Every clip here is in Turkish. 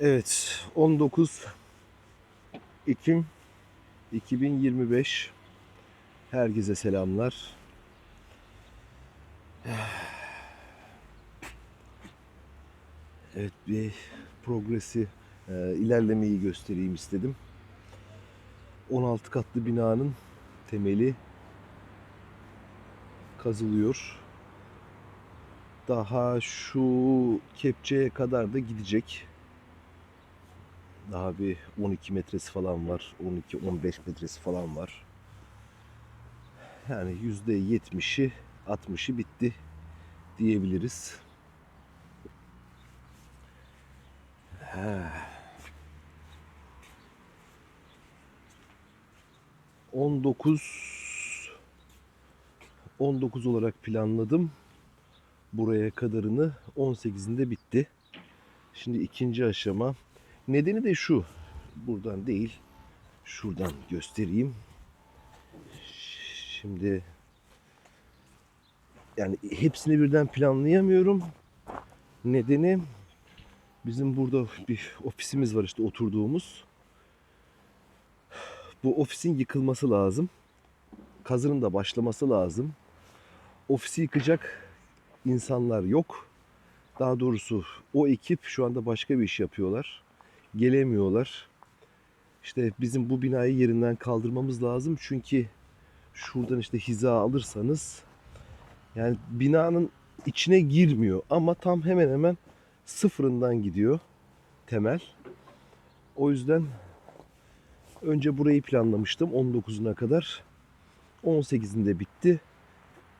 Evet, 19 Ekim 2025. Herkese selamlar. Evet, bir progresi, e, ilerlemeyi göstereyim istedim. 16 katlı binanın temeli kazılıyor. Daha şu kepçeye kadar da gidecek. Daha bir 12 metresi falan var. 12-15 metresi falan var. Yani %70'i 60'ı bitti diyebiliriz. Ha. 19 19 olarak planladım. Buraya kadarını 18'inde bitti. Şimdi ikinci aşama Nedeni de şu. Buradan değil. Şuradan göstereyim. Şimdi yani hepsini birden planlayamıyorum. Nedeni bizim burada bir ofisimiz var işte oturduğumuz. Bu ofisin yıkılması lazım. Kazının da başlaması lazım. Ofisi yıkacak insanlar yok. Daha doğrusu o ekip şu anda başka bir iş yapıyorlar gelemiyorlar. İşte bizim bu binayı yerinden kaldırmamız lazım. Çünkü şuradan işte hiza alırsanız yani binanın içine girmiyor ama tam hemen hemen sıfırından gidiyor temel. O yüzden önce burayı planlamıştım 19'una kadar. 18'inde bitti.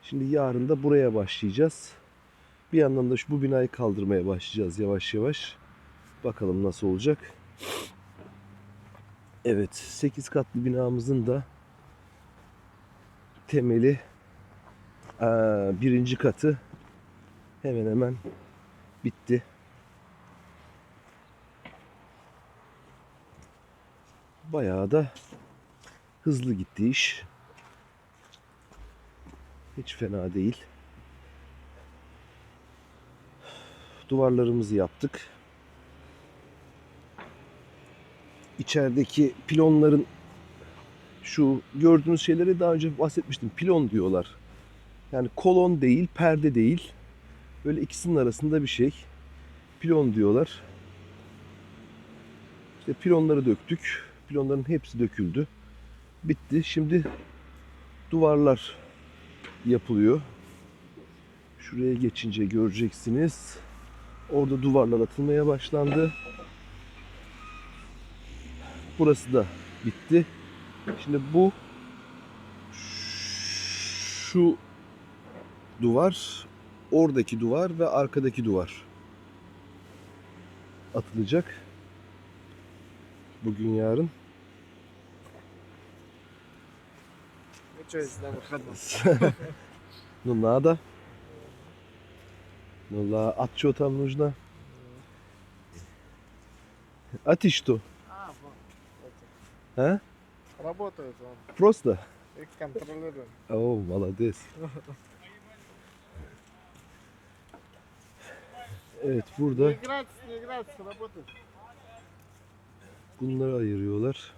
Şimdi yarın da buraya başlayacağız. Bir yandan da şu bu binayı kaldırmaya başlayacağız yavaş yavaş. Bakalım nasıl olacak. Evet 8 katlı binamızın da temeli birinci katı hemen hemen bitti. Bayağı da hızlı gitti iş. Hiç fena değil. Duvarlarımızı yaptık. İçerideki pilonların şu gördüğünüz şeyleri daha önce bahsetmiştim. Pilon diyorlar. Yani kolon değil, perde değil. Böyle ikisinin arasında bir şey. Pilon diyorlar. İşte pilonları döktük. Pilonların hepsi döküldü. Bitti. Şimdi duvarlar yapılıyor. Şuraya geçince göreceksiniz. Orada duvarlar atılmaya başlandı. Burası da bitti. Şimdi bu şu duvar, oradaki duvar ve arkadaki duvar atılacak. Bugün yarın. Ну что, если на выходном? Ну надо. Ну ла, а что там нужно? А ты что? А, вон, это, А? работает он, Просто? их контролируем. О, молодец. Evet burada Не играть, не играть, работает. bunları ayırıyorlar.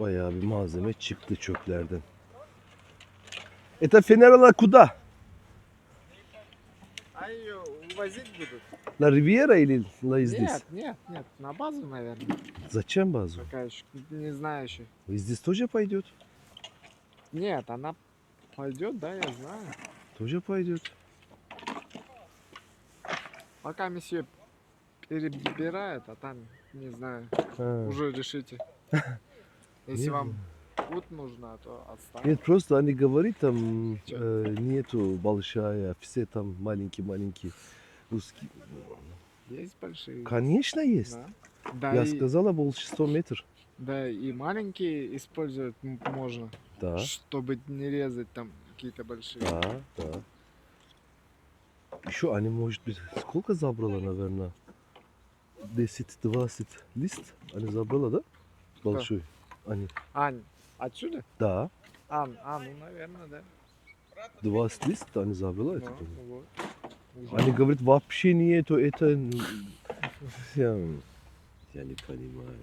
Bayağı bir malzeme çıktı çöplerden. Это фенерала куда? Ее увозить будут? На Ривьера или на здесь? Нет, нет, нет, на базу, наверное. Зачем базу? Пока еще, не знаю еще. И здесь тоже пойдет? Нет, она пойдет, да, я знаю. Тоже пойдет. Пока месье перебирает, а там, не знаю, Ha. уже решите. Если вам путь нужно, то отставить. Нет, просто они говорят, там э, нету большая, все там маленькие-маленькие русские. Есть большие. Конечно есть. Да. Да, Я и, сказала, больше 100 метров. да, и маленькие использовать можно, Да, чтобы не резать там какие-то большие. да, да. Еще они, может быть, сколько забрала, наверное? 10-20 лист они забрала, да? Большой. Они. Ань, отсюда? Да, А, а, ну, наверное, да. 20 лист они забрала. Ну, понимаю. вот. Они говорят, вообще нету, это... Я, я не понимаю.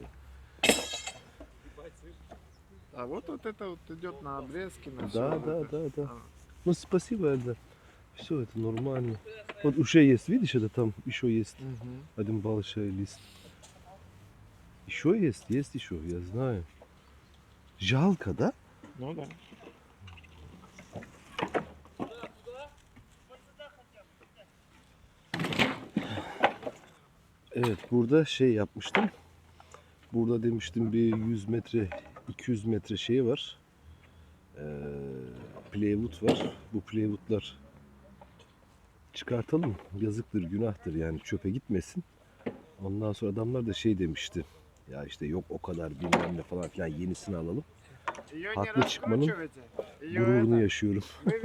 А вот вот это вот идет на обрезки, на Да, да, это. да, да. А. Ну, спасибо, Эльдар. Все, это нормально. Вот уже есть, видишь, это там еще есть Мгм. один большой лист. Еще есть, есть еще, я знаю. Жалко, да? Ну да. Evet burada şey yapmıştım. Burada demiştim bir 100 metre 200 metre şeyi var. Ee, playwood var. Bu playwoodlar çıkartalım. Yazıktır, günahtır yani çöpe gitmesin. Ondan sonra adamlar da şey demişti. Ya işte yok o kadar bilmem ne falan filan yenisini alalım. Haklı çıkmanın gururunu yaşıyorum.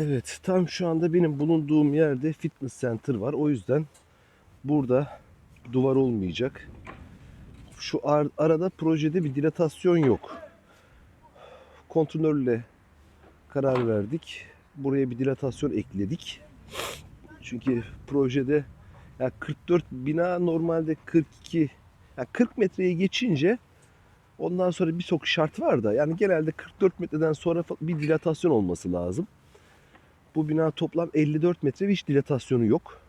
Evet, tam şu anda benim bulunduğum yerde fitness center var. O yüzden burada duvar olmayacak. Şu ar- arada projede bir dilatasyon yok. Konturnörle karar verdik. Buraya bir dilatasyon ekledik. Çünkü projede ya 44 bina normalde 42 ya 40 metreyi geçince ondan sonra birçok şart var da yani genelde 44 metreden sonra bir dilatasyon olması lazım. Bu bina toplam 54 metre ve hiç dilatasyonu yok.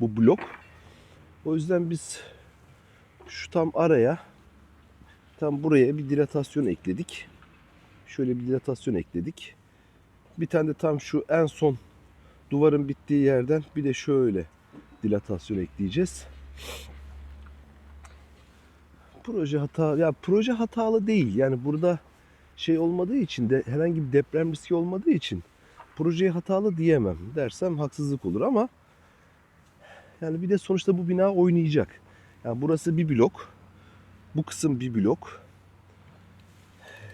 Bu blok. O yüzden biz şu tam araya tam buraya bir dilatasyon ekledik. Şöyle bir dilatasyon ekledik. Bir tane de tam şu en son duvarın bittiği yerden bir de şöyle dilatasyon ekleyeceğiz. Proje hata ya proje hatalı değil. Yani burada şey olmadığı için de herhangi bir deprem riski olmadığı için projeye hatalı diyemem dersem haksızlık olur ama yani bir de sonuçta bu bina oynayacak. Yani burası bir blok. Bu kısım bir blok.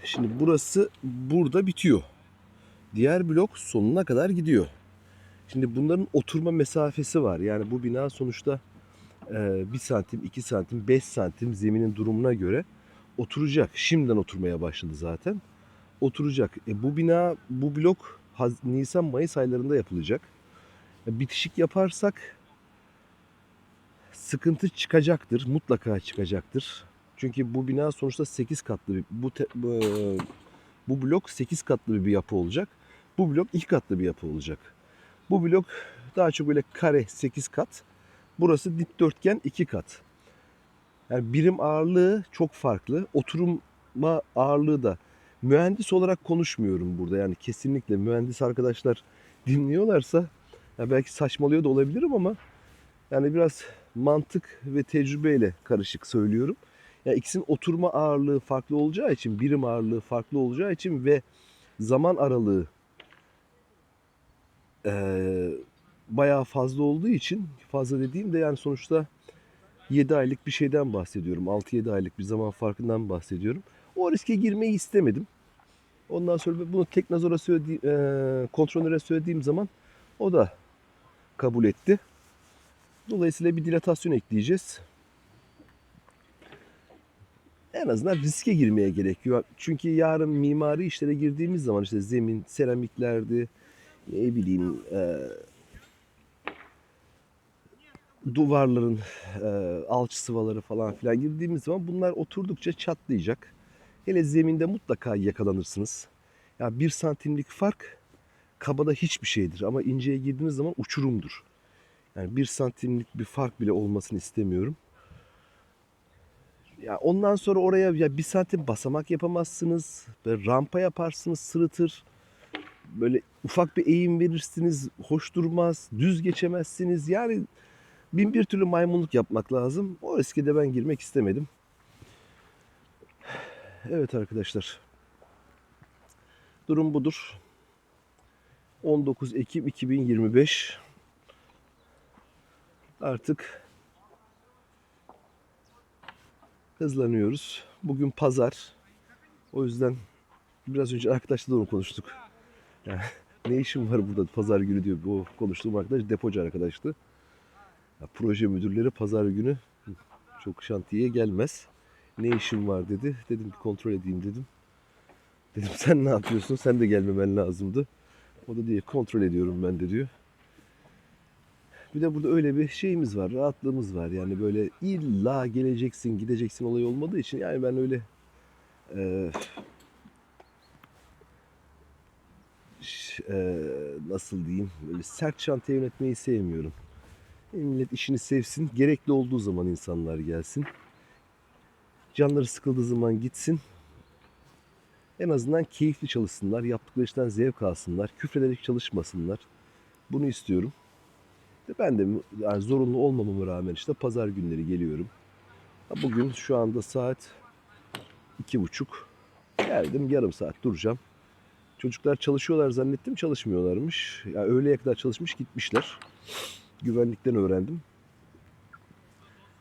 Şimdi burası burada bitiyor. Diğer blok sonuna kadar gidiyor. Şimdi bunların oturma mesafesi var. Yani bu bina sonuçta 1 santim, 2 santim, 5 santim zeminin durumuna göre oturacak. Şimdiden oturmaya başladı zaten. Oturacak. E bu bina, bu blok Haz- Nisan Mayıs aylarında yapılacak. E, Bitişik yaparsak sıkıntı çıkacaktır. Mutlaka çıkacaktır. Çünkü bu bina sonuçta 8 katlı bir bu te- bu, e, bu blok 8 katlı bir yapı olacak. Bu blok 2 katlı bir yapı olacak. Bu blok daha çok böyle kare 8 kat. Burası dikdörtgen 2 kat. Yani birim ağırlığı çok farklı. Oturma ağırlığı da mühendis olarak konuşmuyorum burada. Yani kesinlikle mühendis arkadaşlar dinliyorlarsa ya belki saçmalıyor da olabilirim ama yani biraz mantık ve tecrübeyle karışık söylüyorum. Yani ikisinin oturma ağırlığı farklı olacağı için, birim ağırlığı farklı olacağı için ve zaman aralığı eee bayağı fazla olduğu için fazla dediğim de yani sonuçta 7 aylık bir şeyden bahsediyorum. 6-7 aylık bir zaman farkından bahsediyorum. O riske girmeyi istemedim. Ondan sonra bunu Teknazor'a söylediğim, eee kontrolöre söylediğim zaman o da kabul etti. Dolayısıyla bir dilatasyon ekleyeceğiz. En azından riske girmeye gerekiyor. Çünkü yarın mimari işlere girdiğimiz zaman işte zemin, seramiklerdi, ne bileyim eee, duvarların eee alçı sıvaları falan filan girdiğimiz zaman bunlar oturdukça çatlayacak. Hele zeminde mutlaka yakalanırsınız. Ya bir santimlik fark kabada hiçbir şeydir ama inceye girdiğiniz zaman uçurumdur. Yani bir santimlik bir fark bile olmasını istemiyorum. Ya ondan sonra oraya ya bir santim basamak yapamazsınız. Böyle rampa yaparsınız sırıtır. Böyle ufak bir eğim verirsiniz hoş durmaz. Düz geçemezsiniz. Yani bin bir türlü maymunluk yapmak lazım. O riske de ben girmek istemedim. Evet arkadaşlar. Durum budur. 19 Ekim 2025. Artık hızlanıyoruz. Bugün pazar. O yüzden biraz önce arkadaşla da onu konuştuk. Yani ne işim var burada pazar günü diyor. Bu konuştuğum arkadaş depocu arkadaştı. Ya, proje müdürleri pazar günü çok şantiyeye gelmez. Ne işim var dedi. Dedim bir kontrol edeyim dedim. Dedim sen ne yapıyorsun? Sen de gelmemen lazımdı. O da diye kontrol ediyorum ben de diyor. Bir de burada öyle bir şeyimiz var, rahatlığımız var. Yani böyle illa geleceksin, gideceksin olayı olmadığı için yani ben öyle e, e, nasıl diyeyim böyle sert çanta yönetmeyi sevmiyorum. Millet işini sevsin, gerekli olduğu zaman insanlar gelsin. Canları sıkıldığı zaman gitsin. En azından keyifli çalışsınlar, yaptıkları işten zevk alsınlar, küfrederek çalışmasınlar. Bunu istiyorum. Ben de yani zorunlu olmamama rağmen işte pazar günleri geliyorum. Bugün şu anda saat iki buçuk. Geldim yarım saat duracağım. Çocuklar çalışıyorlar zannettim çalışmıyorlarmış. Ya öğleye kadar çalışmış gitmişler. Güvenlikten öğrendim.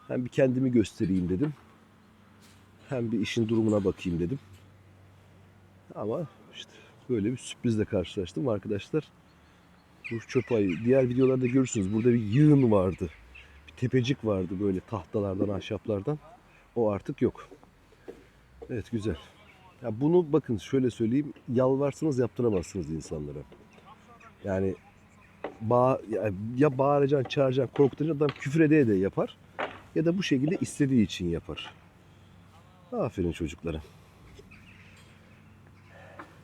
Hem bir kendimi göstereyim dedim. Hem bir işin durumuna bakayım dedim. Ama işte böyle bir sürprizle karşılaştım arkadaşlar. Bu çöp ayı. Diğer videolarda görürsünüz. Burada bir yığın vardı. Bir tepecik vardı böyle tahtalardan, ahşaplardan. O artık yok. Evet güzel. Ya bunu bakın şöyle söyleyeyim. Yalvarsanız yaptıramazsınız insanlara. Yani bağ, ya, ya bağıracaksın, çağıracaksın, korkutacaksın adam küfür edeye de yapar. Ya da bu şekilde istediği için yapar. Aferin çocuklara.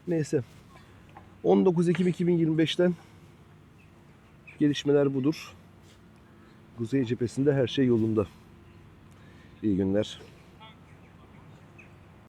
Neyse. 19 Ekim 2025'ten gelişmeler budur. Kuzey cephesinde her şey yolunda. İyi günler.